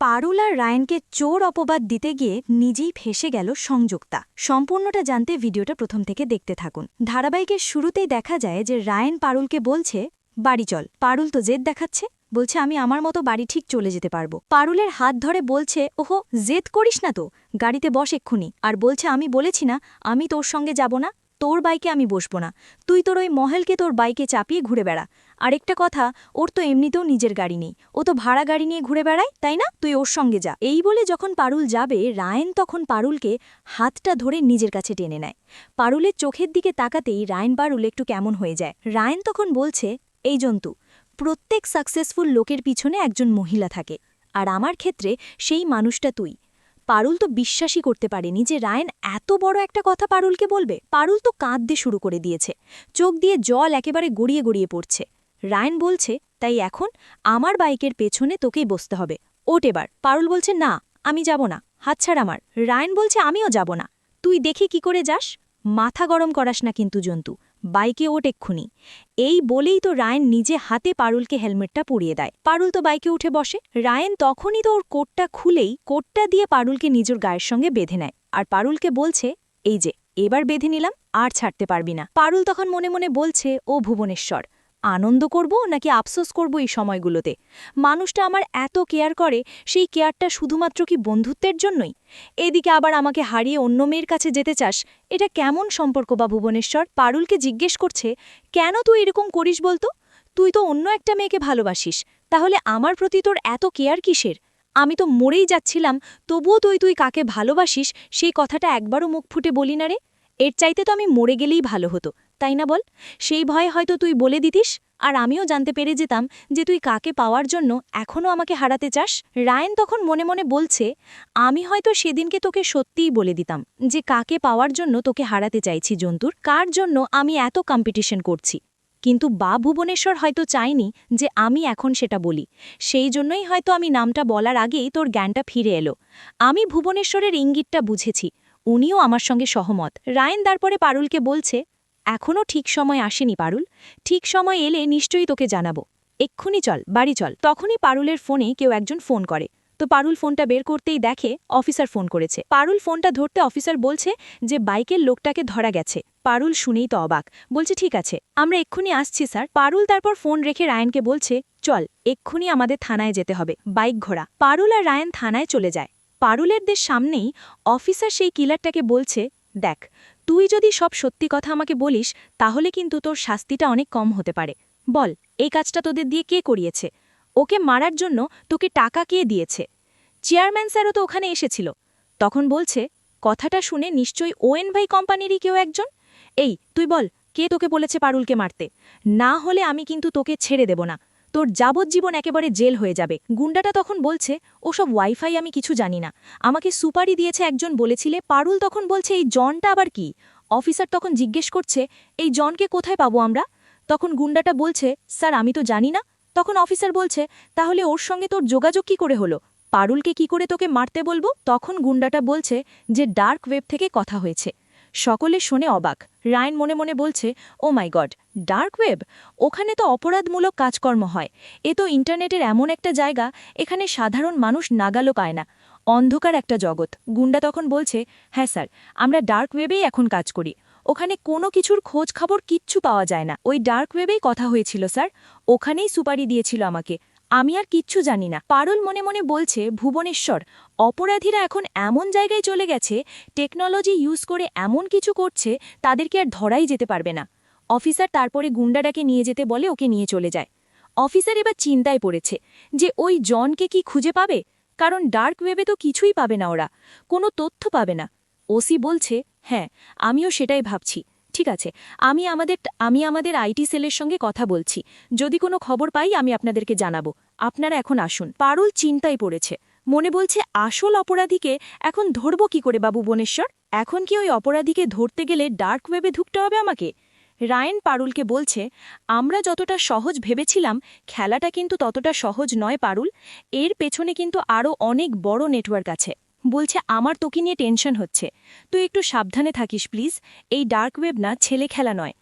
পারুল আর রায়নকে চোর অপবাদ দিতে গিয়ে নিজেই ফেসে গেল সংযুক্তা। সম্পূর্ণটা জানতে ভিডিওটা প্রথম থেকে দেখতে থাকুন। ধারাবাহিকের শুরুতেই দেখা যায় যে রায়ন পারুলকে বলছে, বাড়ি চল। পারুল তো জেদ দেখাচ্ছে। বলছে, আমি আমার মতো বাড়ি ঠিক চলে যেতে পারব। পারুলের হাত ধরে বলছে, ওহো, জেদ করিস না তো? গাড়িতে বস এক্ষুনি। আর বলছে, আমি বলেছি না, আমি তোর সঙ্গে যাব না। তোর বাইকে আমি বসবো না। তুই তোর ওই মহেলকে তোর বাইকে চাপিয়ে ঘুরে বেড়া। আরেকটা কথা, ওর তো এমনিতেও নিজের গাড়ি নেই। ও তো ভাড়া গাড়ি নিয়ে ঘুরে বেড়ায়, তাই না? তুই ওর সঙ্গে যা। এই বলে যখন পারুল যাবে, রায়ন তখন পারুলকে হাতটা ধরে নিজের কাছে টেনে নেয়। পারুলের চোখের দিকে তাকাতেই রায়ন পারুল একটু কেমন হয়ে যায়। রায়ন তখন বলছে, এই জন্তু, প্রত্যেক সাকসেসফুল লোকের পিছনে একজন মহিলা থাকে, আর আমার ক্ষেত্রে সেই মানুষটা তুই। পারুল তো বিশ্বাসই করতে পারেনি যে রায়ন এত বড় একটা কথা পারুলকে বলবে। পারুল তো কাঁদতে শুরু করে দিয়েছে। চোখ দিয়ে জল একেবারে গড়িয়ে গড়িয়ে পড়ছে। রায়ন বলছে, তাই এখন আমার বাইকের পেছনে তোকেই বসতে হবে। ওট এবার। পারুল বলছে, না, আমি যাব না। হাতছাড় আমার। রায়ন বলছে, আমিও যাব না। তুই দেখি কি করে যাস? মাথা গরম করাস না কিন্তু, জন্তু। বাইকে ওট এক্ষুনি। এই বলেই তো রায়ন নিজে হাতে পারুলকে হেলমেটটা পরিয়ে দেয়। পারুল তো বাইকে উঠে বসে। রায়ন তখনই তো ওর কোটটা খুলেই কোটটা দিয়ে পারুলকে নিজের গায়ের সঙ্গে বেঁধে নেয়। আর পারুলকে বলছে, এই যে, এবার বেঁধে নিলাম, আর ছাড়তে পারবি না। পারুল তখন মনে মনে বলছে, ও ভুবনেশ্বর। আনন্দ করব নাকি আফসোস করব এই সময়গুলোতে? মানুষটা আমার এত কেয়ার করে, সেই কেয়ারটা শুধুমাত্র কি বন্ধুত্বের জন্যই? এদিকে আবার আমাকে হারিয়ে অন্য মেয়ের কাছে যেতে চাস, এটা কেমন সম্পর্ক বা ভুবনেশ্বর? পারুলকে জিজ্ঞেস করছে, কেন তুই এরকম করিস বলতো? তুই তো অন্য একটা মেয়েকে ভালোবাসিস, তাহলে আমার প্রতি তোর এত কেয়ার কিসের? আমি তো মরেই যাচ্ছিলাম, তবুও তুই তুই কাকে ভালোবাসিস, সেই কথাটা একবারও মুখ ফুটে বলি না রে? এর চাইতে তো আমি মরে গেলেই ভালো হতো। তাই না বল? সেই ভয়ে হয়তো তুই বলে দিতিস, আর আমিও জানতে পেরে যেতাম যে তুই কাকে পাওয়ার জন্য এখনও আমাকে হারাতে চাস। রায়ন তখন মনে মনে বলছে, আমি হয়তো সেদিনকে তোকে সত্যিই বলে দিতাম যে কাকে পাওয়ার জন্য তোকে হারাতে চাইছি জন্তুর। কার জন্য আমি এত কম্পিটিশন করছি? কিন্তু বা ভুবনেশ্বর হয়তো চাইনি যে আমি এখন সেটা বলি। সেই জন্যই হয়তো আমি নামটা বলার আগেই তোর জ্ঞানটা ফিরে এলো। আমি ভুবনেশ্বরের ইঙ্গিতটা বুঝেছি, উনিও আমার সঙ্গে সহমত। রায়ন তারপরে পারুলকে বলছে এখনও ঠিক সময় আসেনি পারুল। ঠিক সময় এলে নিশ্চয়ই তোকে জানাব। এক্ষুনি চল, বাড়ি চল। তখনই পারুলের ফোনে কেউ একজন ফোন করে। তো পারুল ফোনটা বের করতেই দেখে অফিসার ফোন করেছে। পারুল ফোনটা ধরতে অফিসার বলছে যে বাইকের লোকটাকে ধরা গেছে। পারুল শুনেই তো অবাক। বলছে, ঠিক আছে, আমরা এক্ষুনি আসছি, স্যার। পারুল তারপর ফোন রেখে রায়নকে বলছে, চল, এক্ষুনি আমাদের থানায় যেতে হবে, বাইক ঘোড়া। পারুল আর রায়ন থানায় চলে যায়। পারুলেরদের সামনেই অফিসার সেই কিলারটাকে বলছে, দেখ তুই যদি সব সত্যি কথা আমাকে বলিস, তাহলে কিন্তু তোর শাস্তিটা অনেক কম হতে পারে। বল, এই কাজটা তোদের দিয়ে কে করিয়েছে? ওকে মারার জন্য তোকে টাকা কে দিয়েছে? চেয়ারম্যান স্যারও তো ওখানে এসেছিল। তখন বলছে, কথাটা শুনে নিশ্চয়ই ওএন ভাই কোম্পানিরই কেউ একজন? এই, তুই বল, কে তোকে বলেছে পারুলকে মারতে? না হলে আমি কিন্তু তোকে ছেড়ে দেব না। তোর যাবজ্জীবন একেবারে জেল হয়ে যাবে। গুন্ডাটা তখন বলছে, ওসব ওয়াইফাই আমি কিছু জানি না। আমাকে সুপারি দিয়েছে একজন বলেছিলে, পারুল তখন বলছে, এই জনটা আবার কি? অফিসার তখন জিজ্ঞেস করছে, এই জনকে কোথায় পাবো আমরা? তখন গুন্ডাটা বলছে, স্যার, আমি তো জানি না। তখন অফিসার বলছে, তাহলে ওর সঙ্গে তোর যোগাযোগ কি করে হলো? পারুলকে কি করে তোকে মারতে বলব? তখন গুন্ডাটা বলছে যে, ডার্ক ওয়েব থেকে কথা হয়েছে। সকলে শুনে অবাক। রায়ন মনে মনে বলছে, oh my god, dark web? ওখানে তো অপরাধমূলক কাজকর্ম হয়। এ তো ইন্টারনেটের এমন একটা জায়গা, এখানে সাধারণ মানুষ নাগালো পায় না। অন্ধকার একটা জগৎ। গুন্ডা তখন বলছে হ্যাঁ স্যার, আমরা ডার্ক ওয়েবেই এখন কাজ করি। ওখানে কোনো কিছুর খোঁজ খবর কিচ্ছু পাওয়া যায় না। ওই ডার্ক ওয়েবেই কথা হয়েছিল স্যার। ওখানেই সুপারি দিয়েছিল আমাকে। আমি আর কিচ্ছু জানি না। পারুল মনে মনে বলছে, ভুবনেশ্বর, অপরাধীরা এখন এমন জায়গায় চলে গেছে, টেকনোলজি ইউজ করে এমন কিছু করছে, তাদেরকে আর ধরাই যেতে পারবে না। অফিসার তারপরে গুন্ডাটাকে নিয়ে যেতে বলে ওকে নিয়ে চলে যায়। অফিসার এবার চিন্তায় পড়েছে যে ওই জনকে কি খুঁজে পাবে? কারণ ডার্ক ওয়েবে তো কিছুই পাবে না ওরা, কোনো তথ্য পাবে না। ওসি বলছে হ্যাঁ আমিও সেটাই ভাবছি। ঠিক আছে, আমি আমাদের আমি আমাদের আইটি সেলের সঙ্গে কথা বলছি। যদি কোনো খবর পাই, আমি আপনাদেরকে জানাব। আপনারা এখন আসুন। পারুল চিন্তায় পড়েছে। মনে বলছে, আসল অপরাধীকে এখন ধরব কি করে বাবু বনেশ্বর? এখন কি ওই অপরাধীকে ধরতে গেলে ডার্ক ওয়েবে ঢুকতে হবে আমাকে? রায়ন পারুলকে বলছে, আমরা যতটা সহজ ভেবেছিলাম, খেলাটা কিন্তু ততটা সহজ নয় পারুল। এর পেছনে কিন্তু আরও অনেক বড় নেটওয়ার্ক আছে। বলছে, আমার তোকে নিয়ে টেনশন হচ্ছে। তুই একটু সাবধানে থাকিস, প্লিজ। এই ডার্ক ওয়েব না ছেলে খেলা নয়।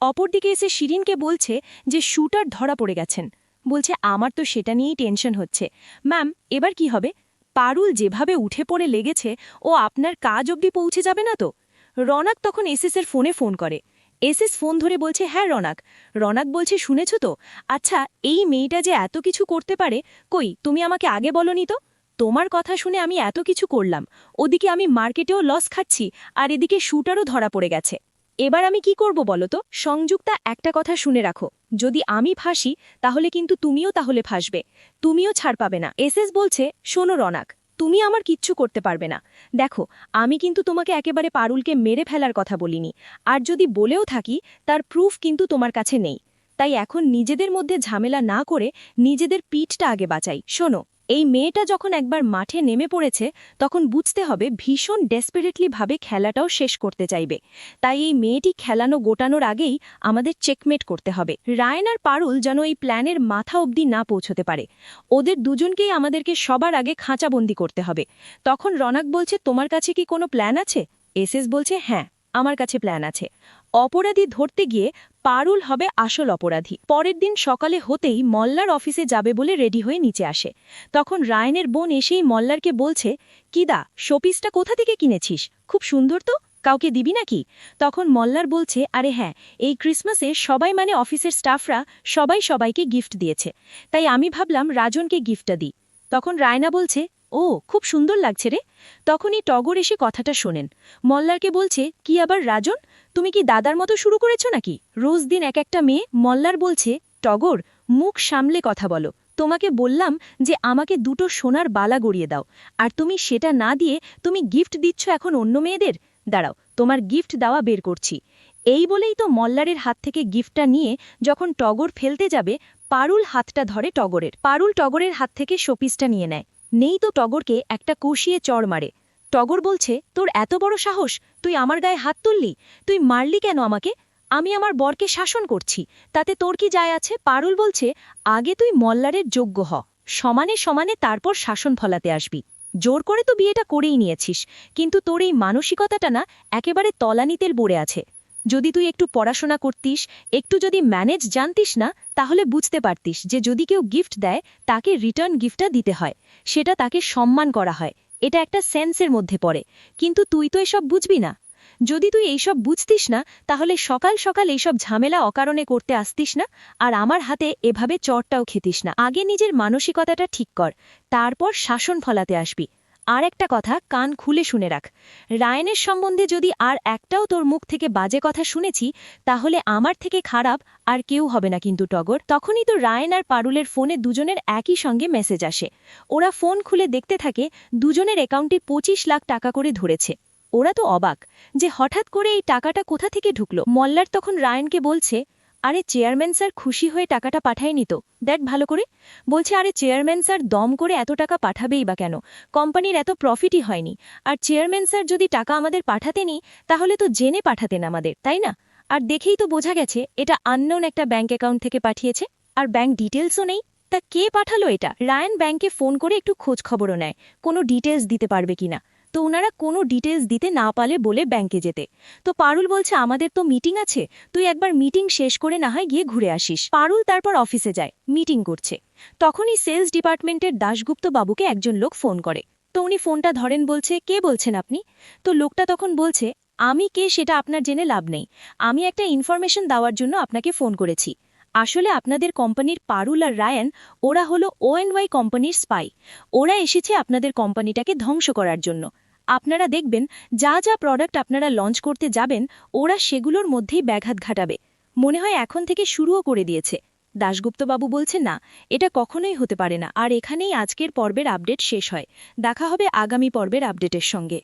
অপরদিকে এসে শিরিনকে বলছে যে, শুটার ধরা পড়ে গেছেন। বলছে, আমার তো সেটা নিয়েই টেনশন হচ্ছে। ম্যাম, এবার কি হবে? পারুল যেভাবে উঠে পড়ে লেগেছে, ও আপনার কাজ অবধি পৌঁছে যাবে না তো? রনাক তখন এসএসের ফোনে ফোন করে। এসএস ফোন ধরে বলছে হ্যাঁ রনাক। রনাক বলছে, শুনেছ তো? আচ্ছা এই মেয়েটা যে এত কিছু করতে পারে, কই, তুমি আমাকে আগে বলনি তো? তোমার কথা শুনে আমি এত কিছু করলাম। ওদিকে আমি মার্কেটেও লস খাচ্ছি, আর এদিকে শুটারও ধরা পড়ে গেছে। এবার আমি কি করব বলো তো? সংযুক্তা, একটা কথা শুনে রাখো। যদি আমি ফাঁসি, তাহলে কিন্তু তুমিও তাহলে ফাঁসবে। তুমিও ছাড় পাবে না। এসএস বলছে, শোনো রনাক, তুমি আমার কিচ্ছু করতে পারবে না। দেখো, আমি কিন্তু তোমাকে একেবারে পারুলকে মেরে ফেলার কথা বলিনি। আর যদি বলেও থাকি, তার প্রুফ কিন্তু তোমার কাছে নেই। তাই এখন নিজেদের মধ্যে ঝামেলা না করে নিজেদের পিঠটা আগে বাঁচাই। শোনো এই মেয়েটা যখন একবার মাঠে নেমে পড়েছে, তখন বুঝতে হবে ভীষণ ডেসপারেটলি ভাবে খেলাটাও শেষ করতে চাইবে। তাই এই মেয়েটি খেলানো গোটানোর আগেই আমাদের চেকমেট করতে হবে। রায়ন আর পারুল যেন এই প্ল্যানের মাথা অবধি না পৌঁছতে পারে। ওদের দুজনকেই আমাদেরকে সবার আগে খাঁচাবন্দি করতে হবে। তখন রনাক বলছে, তোমার কাছে কি কোনো প্ল্যান আছে? এসএস বলছে হ্যাঁ আমার কাছে প্ল্যান আছে। অপরাধী ধরতে গিয়ে পারুল হবে আসল অপরাধী। পরের দিন সকালে হতেই মল্লার অফিসে যাবে বলে রেডি হয়ে নিচে আসে। তখন রায়নের বোন এসেই মল্লারকে বলছে, কিদা, শোপিসটা কোথা থেকে কিনেছিস? খুব সুন্দর তো, কাউকে দিবি নাকি? তখন মল্লার বলছে, আরে হ্যাঁ এই ক্রিসমাসে সবাই মানে অফিসের স্টাফরা সবাই সবাইকে গিফট দিয়েছে। তাই আমি ভাবলাম রাজনকে গিফটটা দিই। তখন রায়না বলছে, ও, খুব সুন্দর লাগছে রে। তখনই টগর এসে কথাটা শোনেন। মল্লারকে বলছে, কি আবার রাজন? তুমি কি দাদার মতো শুরু করেছ নাকি? রোজ দিন এক একটা মেয়ে মল্লার বলছে, টগর, মুখ সামলে কথা বলো। তোমাকে বললাম যে আমাকে দুটো সোনার বালা গড়িয়ে দাও। আর তুমি সেটা না দিয়ে তুমি গিফট দিচ্ছ এখন অন্য মেয়েদের? দাঁড়াও, তোমার গিফট দেওয়া বের করছি। এই বলেই তো মল্লারের হাত থেকে গিফটটা নিয়ে যখন টগর ফেলতে যাবে, পারুল হাতটা ধরে টগরের। পারুল টগরের হাত থেকে শোপিসটা নিয়ে নেয়। নেই তো টগরকে একটা কষিয়ে চড় মারে। টগর বলছে, তোর এত বড় সাহস, তুই আমার গায়ে হাত তুললি? তুই মারলি কেন আমাকে? আমি আমার বরকে শাসন করছি। তাতে তোর কি যায় আছে? পারুল বলছে, আগে তুই মল্লারের যোগ্য হ। সমানে সমানে তারপর শাসন ফলাতে আসবি। জোর করে তো বিয়েটা করেই নিয়েছিস। কিন্তু তোর এই মানসিকতাটা না একেবারে তলানিতের বড়ে আছে। যদি তুই একটু পড়াশোনা করতিস, একটু যদি ম্যানেজ জানতিস না, তাহলে বুঝতে পারতিস যে যদি কেউ গিফট দেয়, তাকে রিটার্ন গিফটটা দিতে হয়। সেটা তাকে সম্মান করা হয়। এটা একটা সেন্সের মধ্যে পড়ে। কিন্তু তুই তো এসব বুঝবি না। যদি তুই এইসব বুঝতিস না, তাহলে সকাল সকাল এইসব ঝামেলা অকারণে করতে আসতিস না আর আমার হাতে এভাবে চটটাও খেতিস না। আগে নিজের মানসিকতাটা ঠিক কর, তারপর শাসন ফলাতে আসবি। আর একটা কথা কান খুলে শুনে রাখ। রায়নের সম্বন্ধে যদি আর একটাও তোর মুখ থেকে বাজে কথা শুনেছি, তাহলে আমার থেকে খারাপ আর কেউ হবে না কিন্তু টগর। তখনই তো রায়ন আর পারুলের ফোনে দুজনের একই সঙ্গে মেসেজ আসে। ওরা ফোন খুলে দেখতে থাকে দুজনের অ্যাকাউন্টে পঁচিশ লাখ টাকা করে ধরেছে। ওরা তো অবাক যে হঠাৎ করে এই টাকাটা কোথা থেকে ঢুকলো। মল্লার তখন রায়নকে বলছে আরে চেয়ারম্যান স্যার খুশি হয়ে টাকাটা পাঠায়নি তো। দেখ ভালো করে। বলছে, আরে চেয়ারম্যান স্যার, দম করে এত টাকা পাঠাবেই বা কেন? কোম্পানির এত প্রফিটই হয়নি। আর চেয়ারম্যান স্যার যদি টাকা আমাদের পাঠাতেনি তাহলে তো জেনে পাঠাতেন আমাদের, তাই না? আর দেখেই তো বোঝা গেছে, এটা আননোন একটা ব্যাঙ্ক অ্যাকাউন্ট থেকে পাঠিয়েছে। আর ব্যাঙ্ক ডিটেলসও নেই। তা কে পাঠালো এটা? রায়ন ব্যাংকে ফোন করে একটু খোঁজ খবরও নেয়। কোনো ডিটেলস দিতে পারবে কিনা? তো ওনারা কোনো ডিটেলস দিতে না পালে বলে ব্যাংকে যেতে। তো পারুল বলছে, আমাদের তো মিটিং আছে, তুই একবার মিটিং শেষ করে না হয় গিয়ে ঘুরে আসিস। পারুল তারপর অফিসে যায় মিটিং করছে। তখনই সেলস ডিপার্টমেন্টের দাশগুপ্ত বাবুকে একজন লোক ফোন করে। তো উনি ফোনটা ধরেন, বলছে, কে বলছেন আপনি? তো লোকটা তখন বলছে, আমি কে সেটা আপনার জেনে লাভ নেই। আমি একটা ইনফরমেশন দেওয়ার জন্য আপনাকে ফোন করেছি। আসলে আপনাদের কোম্পানির পারুল আর রায়ান, ওরা হলো ওএনওয়াই কোম্পানির স্পাই ওরা এসেছে আপনাদের কোম্পানিটাকে ধ্বংস করার জন্য। আপনারা দেখবেন, যা যা প্রোডাক্ট আপনারা লঞ্চ করতে যাবেন, ওরা সেগুলোর মধ্যেই ব্যাঘাত ঘাটাবে। মনে হয় এখন থেকে শুরুও করে দিয়েছে। দাশগুপ্তবাবু বলছেন, না, এটা কখনোই হতে পারে না। আর এখানেই আজকের পর্বের আপডেট শেষ হয়। দেখা হবে আগামী পর্বের আপডেটের সঙ্গে।